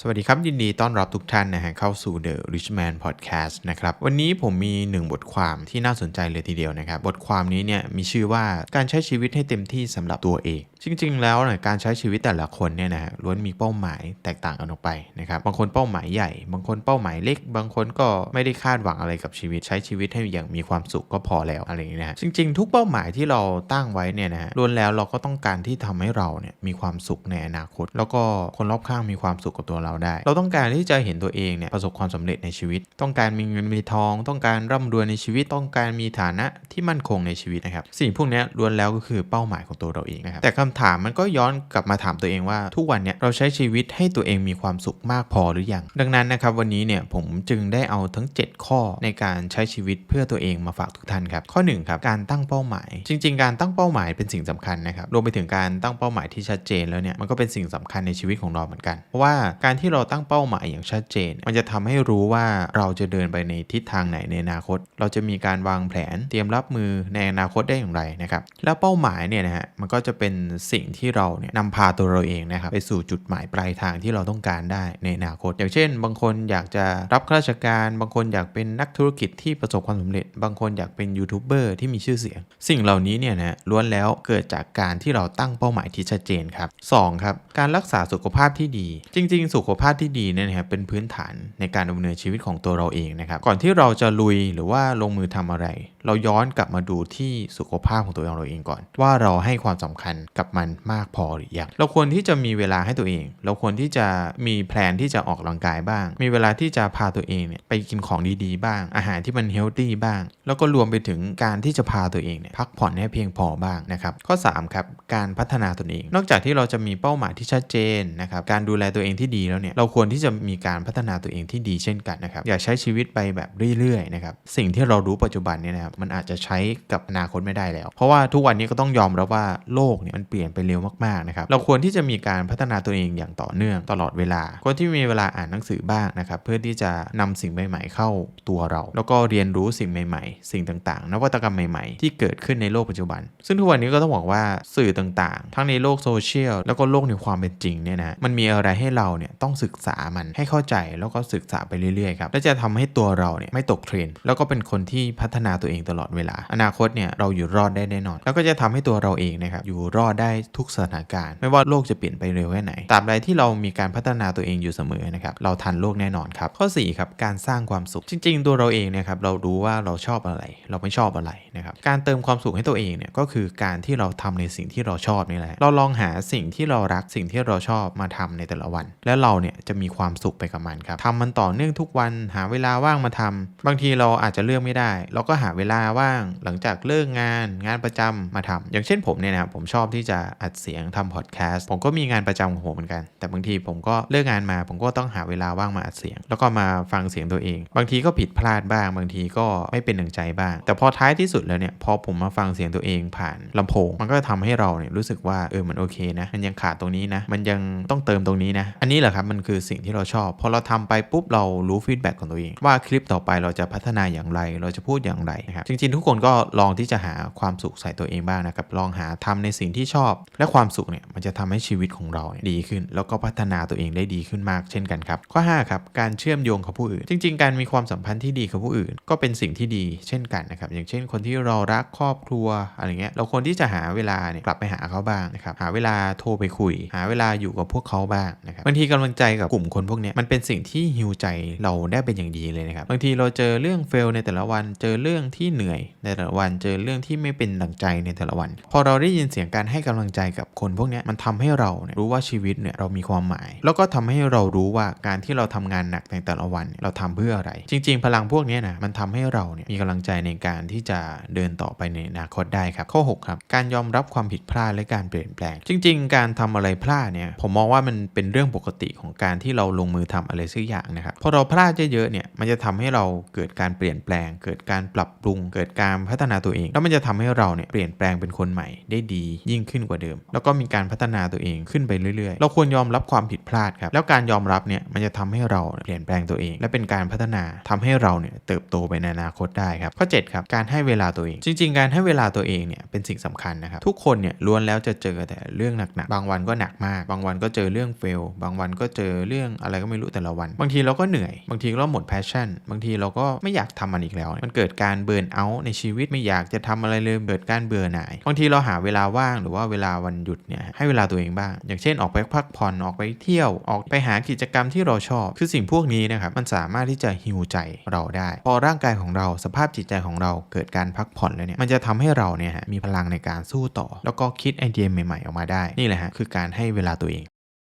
สวัสดีครับ ยินดีต้อนรับทุกท่านนะฮะเข้าสู่ The Rich Man Podcast นะครับ วันนี้ผมมีหนึ่งบทความที่น่าสนใจเลยทีเดียวนะครับ บทความนี้เนี่ยมีชื่อว่าการใช้ชีวิตให้เต็มที่สำหรับตัวเอง จริง ๆ แล้วเนี่ยการใช้ชีวิตแต่ละคนเนี่ยนะฮะล้วนมีเป้าหมายแตกต่างกันออกไปนะครับบางคนเป้าหมายใหญ่ บางคนเป้าหมายเล็ก บางคนก็ไม่ได้คาดหวังอะไรกับชีวิตใช้ชีวิตให้อย่างมีความสุขก็พอแล้วอะไรอย่างนี้นะฮะจริง ๆ ทุกเป้าหมายที่เราตั้งไว้เนี่ยนะฮะล้วนแล้วเราก็ต้องการที่ทำให้เราเนี่ยมีความสุขในอนาคต แล้วก็คนรอบข้างมีความสุขกับตัวเราได้ เราต้องการที่จะเห็นตัวเองเนี่ยประสบความสำเร็จในชีวิต ต้องการมีเงินมีทอง ต้องการร่ำรวยในชีวิต ต้องการมีฐานะที่มั่นคงในชีวิตนะครับ สิ่งพวกนี้ล้วนแล้วก็คือเป้าหมายของตัวเราเองนะครับแต่คำถามมันก็ย้อนกลับมาถามตัวเองว่า ทุกวันเนี่ยเราใช้ชีวิตให้ตัวเองมีความสุขมากพอหรือยังดังนั้นนะครับวันนี้เนี่ยผมจึงได้เอาทั้ง 7 ข้อในการใช้ชีวิตเพื่อตัวเองมาฝากทุกท่านครับข้อ1ครับการตั้งเป้าหมาย จริง ๆ การตั้งเป้าหมายเป็นสิ่งสำคัญนะครับรวมไปถึงการตั้งเป้าหมายที่ชัดเจนแล้วเนี่ยมันก็เป็นสิ่งสำคัญในชีวิตของเราเหมือนกัน เพราะว่าการที่เราตั้งเป้าหมายอย่างชัดเจน มันจะทำให้รู้ว่าเราจะเดินไปในทิศทางไหนในอนาคต เราจะมีการวางแผนเตรียมรับมือในอนาคตได้อย่างไรนะครับ แล้วเป้าหมายเนี่ยนะฮะมันก็จะเป็นสิ่งที่เราเนี่ยนำพาตัวเราเองนะครับไปสู่จุดหมายปลายทางที่เราต้องการได้ในอนาคต อย่างเช่น บางคนอยากจะรับข้าราชการ บางคนอยากเป็นนักธุรกิจที่ประสบความสำเร็จ บางคนอยากเป็นยูทูบเบอร์ที่มีชื่อเสียง สิ่งเหล่านี้เนี่ยนะล้วนแล้วเกิดจากการที่เราตั้งเป้าหมายที่ชัดเจนครับสองครับการรักษาสุขภาพที่ดี จริง ๆ สุขขภาพที่ดีเนี่ยนะครับเป็นพื้นฐานในการดำเนินชีวิตของตัวเราเองนะครับก่อนที่เราจะลุยหรือว่าลงมือทำอะไร เราย้อนกลับมาดูที่สุขภาพของตัวเราเองก่อน ว่าเราให้ความสำคัญกับมันมากพอหรือยังเราควรที่จะมีเวลาให้ตัวเอง เราควรที่จะมีแพลนที่จะออกกำลังกายบ้าง มีเวลาที่จะพาตัวเองเนี่ยไปกินของดีๆบ้าง อาหารที่มันเฮลตี้บ้าง แล้วก็รวมไปถึงการที่จะพาตัวเองเนี่ยพักผ่อนให้เพียงพอบ้างนะครับข้อ3ครับการพัฒนาตนเอง นอกจากที่เราจะมีเป้าหมายที่ชัดเจนนะครับการดูแลตัวเองที่ดีแล้วเนี่ยเราควรที่จะมีการพัฒนาตัวเองที่ดีเช่นกันนะครับอย่าใช้ชีวิตไปแบบเรื่อยๆนะครับสิ่งที่เรารู้ปัจจุบันเนี่ยนะครับมันอาจจะใช้กับอนาคตไม่ได้แล้ว เพราะว่าทุกวันนี้ก็ต้องยอมรับว่าโลกเนี่ยมันเปลี่ยนไปเร็วมากๆนะครับเราควรที่จะมีการพัฒนาตัวเองอย่างต่อเนื่องตลอดเวลาควรที่มีเวลาอ่านหนังสือบ้างนะครับเพื่อที่จะนำสิ่งใหม่ ๆ เข้าตัวเรา แล้วก็เรียนรู้สิ่งใหม่ ๆ สิ่งต่างๆ นวัตกรรมใหม่ๆ ที่เกิดขึ้นในโลกปัจจุบัน ซึ่งทุกวันนี้ก็ต้องบอกว่าสื่อต่างๆ ทั้งในโลกโซเชียลแล้วก็โลกในความเป็นจริงเนี่ยนะมันมีอะไรให้เราเนี่ยต้องศึกษามันให้เข้าใจแล้วก็ศึกษาไปเรื่อยๆครับและจะทำให้ตัวเราเนี่ยไม่ตกเทรนด์แล้วก็เป็นคนที่พัฒนาตัวเองตลอดเวลา อนาคตเนี่ยเราอยู่รอดได้แน่นอน แล้วก็จะทำให้ตัวเราเองนะครับอยู่รอดได้ทุกสถานการณ์ ไม่ว่าโลกจะเปลี่ยนไปเร็วแค่ไหนตราบใดที่เรามีการพัฒนาตัวเองอยู่เสมอนะครับเราทันโลกแน่นอนครับข้อ4ครับการสร้างความสุขจริง ๆ ตัวเราเองเนี่ยครับเรารู้ว่าเราชอบอะไร เราไม่ชอบอะไรนะครับการเติมความสุขให้ตัวเองเนี่ยก็คือการที่เราทำในสิ่งที่เราชอบนี่แหละเราลองหาสิ่งที่เรารักสิ่งที่เราชอบมาทำในแต่ละวัน แล้วเราเนี่ยจะมีความสุขไปกับมันครับทำมันต่อเนื่องทุกวันหาเวลาว่างมาทำบางทีเราอาจจะเลือกไม่ได้ เราก็หาเวลาว่างหลังจากเลิกงานงานประจำมาทำอย่างเช่นผมเนี่ยนะครับผมชอบที่จะอัดเสียงทำพอดแคสต์ผมก็มีงานประจำของผมเหมือนกัน แต่บางทีผมก็เลิกงานมา ผมก็ต้องหาเวลาว่างมาอัดเสียง แล้วก็มาฟังเสียงตัวเอง บางทีก็ผิดพลาดบ้าง บางทีก็ไม่เป็นหนึ่งใจบ้าง แต่พอท้ายที่สุดแล้วเนี่ยพอผมมาฟังเสียงตัวเองผ่านลำโพง มันก็ทำให้เราเนี่ยรู้สึกว่าเออมันโอเคนะ มันยังขาดตรงนี้นะ มันยังต้องเติมตรงนี้นะ อันนี้แหละครับมันคือสิ่งที่เราชอบพอเราทำไปปุ๊บเรารู้ฟีดแบ็กของตัวเอง ว่าคลิปต่อไปเราจะพัฒนาอย่างไร เราจะพูดอย่างไรนะครับจริงๆ ทุกคนก็ลองที่จะหาความสุขใส่ตัวเองบ้างนะครับลองหาทำในสิ่งที่ชอบ และความสุขเนี่ยมันจะทำให้ชีวิตของเราเดีขึ้น แล้วก็พัฒนาตัวเองได้ดีขึ้นมากเช่นกันครับข้อ5ครับการเชื่อมโยงกับผู้อื่น จริง ๆ การมีความสัมพันธ์ที่ดีกับผู้อื่น ก็เป็นสิ่งที่ดีเช่นกันนะครับอย่างเช่น คนที่เรารักครอบครัวอะไรเงี้ยเราควรที่จะหาเวลาเนี่ยกลับไปหาเขาบ้างนะครับหาเวลาโทรไปคุย หาเวลาอยู่กับพวกเขาบ้างนะครับบางทีกำลังลังใจกับกลุ่มคนพวกนี้มันเป็นสิ่งที่ฮิวใจเราได้เป็นอย่างดีเลยนะครับ บางทีเราเจอเรื่องเฟลในแต่ละวัน เจอเรื่องที่เหนื่อยในแต่ละวัน เจอเรื่องที่ไม่เป็นดังใจในแต่ละวัน พอเราได้ยินเสียงการให้กำลังใจกับคนพวกนี้มันทำให้เราเนี่ยรู้ว่าชีวิตเนี่ยเรามีความหมาย แล้วก็ทำให้เรารู้ว่าการที่เราทำงานหนักในแต่ละวันเราทำเพื่ออะไร จริง ๆ พลังพวกนี้นะมันทำให้เราเนี่ยมีกำลังใจในการที่จะเดินต่อไปในอนาคตได้ครับข้อ6ครับการยอมรับความผิดพลาดและการเปลี่ยนแปลง จริง ๆ การทำอะไรพลาดเนี่ยผมมองว่ามันเป็นเรื่องปกติของการที่เราลงมือทำอะไรสักอย่างนะครับพอเราพลาดเยอะๆเนี่ยมันจะทำให้เราเกิดการเปลี่ยนแปลง เกิดการปรับปรุง เกิดการพัฒนาตัวเอง แล้วมันจะทำให้เราเนี่ยเปลี่ยนแปลงเป็นคนใหม่ได้ดียิ่งขึ้นกว่าเดิม แล้วก็มีการพัฒนาตัวเองขึ้นไปเรื่อยๆ เราควรยอมรับความผิดพลาดครับแล้วการยอมรับเนี่ยมันจะทำให้เราเปลี่ยนแปลงตัวเอง และเป็นการพัฒนาทำให้เราเนี่ยเติบโตไปในอนาคตได้ครับข้อ7ครับการให้เวลาตัวเอง จริง ๆ การให้เวลาตัวเองเนี่ยเป็นสิ่งสำคัญนะครับทุกคนเนี่ยล้วนแล้วจะเจอแต่เรื่องหนักๆบางวันก็หนักมาก บางวันก็เจอเรื่องเฟลบางวันก็ก็เจอเรื่องอะไรก็ไม่รู้แต่ละวัน บางทีเราก็เหนื่อย บางทีเราหมดแพชชั่น บางทีเราก็ไม่อยากทำมันอีกแล้ว มันเกิดการเบิร์นเอาท์ในชีวิตไม่อยากจะทำอะไรเลยเกิดการเบื่อหน่าย บางทีเราหาเวลาว่างหรือว่าเวลาวันหยุดเนี่ยให้เวลาตัวเองบ้าง อย่างเช่นออกไปพักผ่อนออกไปเที่ยวออกไปหากิจกรรมที่เราชอบ คือสิ่งพวกนี้นะครับมันสามารถที่จะฮิวใจเราได้ พอร่างกายของเราสภาพจิตใจของเราเกิดการพักผ่อนแล้วเนี่ยมันจะทำให้เราเนี่ยมีพลังในการสู้ต่อ แล้วก็คิดไอเดียใหม่ๆออกมาได้นี่แหละฮะคือการให้เวลาตัวเอง